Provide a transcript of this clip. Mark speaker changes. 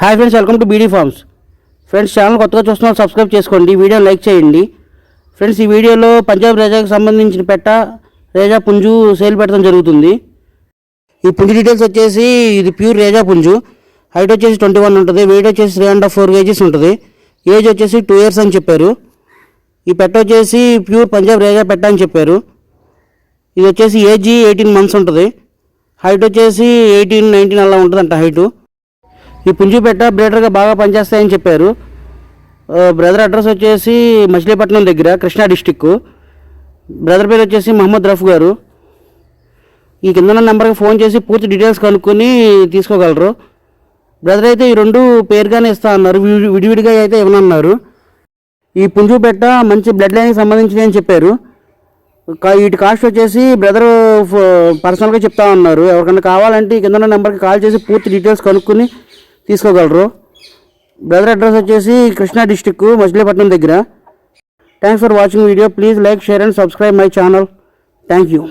Speaker 1: Hi friends welcome to BD farms. Friends channel కొత్తగా చూస్తున్నారు subscribe చేసుకోండి వీడియో లైక్ చేయండి. ఫ్రెండ్స్ ఈ వీడియోలో పంజాబ్ రేజాకి సంబంధించిన పెట్ట రేజా పుంజు సేల్ పెట్టడం జరుగుతుంది. ఈ పుంజు డీటెయిల్స్ వచ్చేసి ఇది ప్యూర్ రేజా పుంజు. హైట్ వచ్చేసి ట్వంటీ వన్ ఉంటుంది వెయిట్ వచ్చేసి three and half four kgs ఉంటుంది. ఏజ్ వచ్చేసి టూ ఇయర్స్ అని చెప్పారు. ఈ పెట్ట వచ్చేసి ప్యూర్ పంజాబ్ రేజా పెట్ట అని చెప్పారు. ఇది వచ్చేసి ఏజీ ఎయిటీన్ మంత్స్ ఉంటుంది. హైట్ వచ్చేసి ఎయిటీన్ నైన్టీన్ అలా ఉంటుందంట హైటు. ఈ పుంజుపేట బ్రేడర్గా బాగా పనిచేస్తాయని చెప్పారు. బ్రదర్ అడ్రస్ వచ్చేసి మచిలీపట్నం దగ్గర కృష్ణా డిస్టిక్ బ్రదర్ పేరు వచ్చేసి మహమ్మద్ రఫ్ గారు. ఈ కింద నెంబర్కి ఫోన్ చేసి పూర్తి డీటెయిల్స్ కనుక్కొని తీసుకోగలరు. బ్రదర్ అయితే ఈ రెండు పేరుగానే ఇస్తా అన్నారు. విడివిడిగా అయితే ఇవ్వనన్నారు. ఈ పుంజుపేట మంచి బ్లడ్ లైన్కి సంబంధించినవి అని చెప్పారు. కా- వీటి కాస్ట్ వచ్చేసి బ్రదర్ పర్సనల్గా చెప్తా ఉన్నారు ఎవరికైనా కావాలంటే ఈ కింద నెంబర్కి కాల్ చేసి పూర్తి డీటెయిల్స్ కనుక్కొని తీసుకోగలరు. బ్రదర్ అడ్రస్ వచ్చేసి కృష్ణా డిస్టిక్ మచిలీపట్నం దగ్గర. Thanks for watching video please like share and subscribe my channel thank you